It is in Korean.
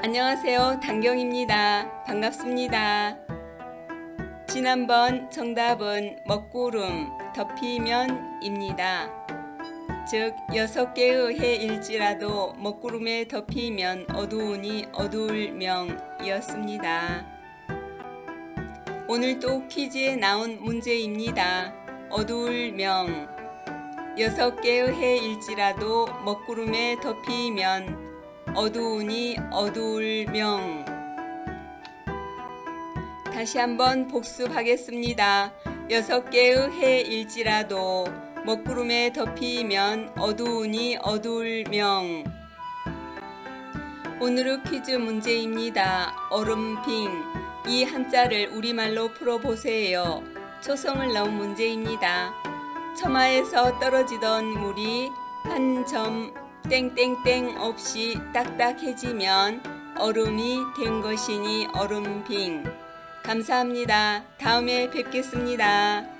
안녕하세요. 단경입니다. 반갑습니다. 지난번 정답은 먹구름, 덮이면입니다. 즉, 여섯 개의 해일지라도 먹구름에 덮이면 어두우니 어두울 명이었습니다. 오늘 또 퀴즈에 나온 문제입니다. 어두울 명. 여섯 개의 해일지라도 먹구름에 덮이면 어두우니 어두울 명. 다시 한번 복습하겠습니다. 여섯 개의 해일지라도 먹구름에 덮이면 어두우니 어두울 명. 오늘의 퀴즈 문제입니다. 얼음빙. 이 한자를 우리말로 풀어보세요. 초성을 넣은 문제입니다. 처마에서 떨어지던 물이 한 점 땡땡땡 없이 딱딱해지면 얼음이 된 것이니 얼음빙. 감사합니다. 다음에 뵙겠습니다.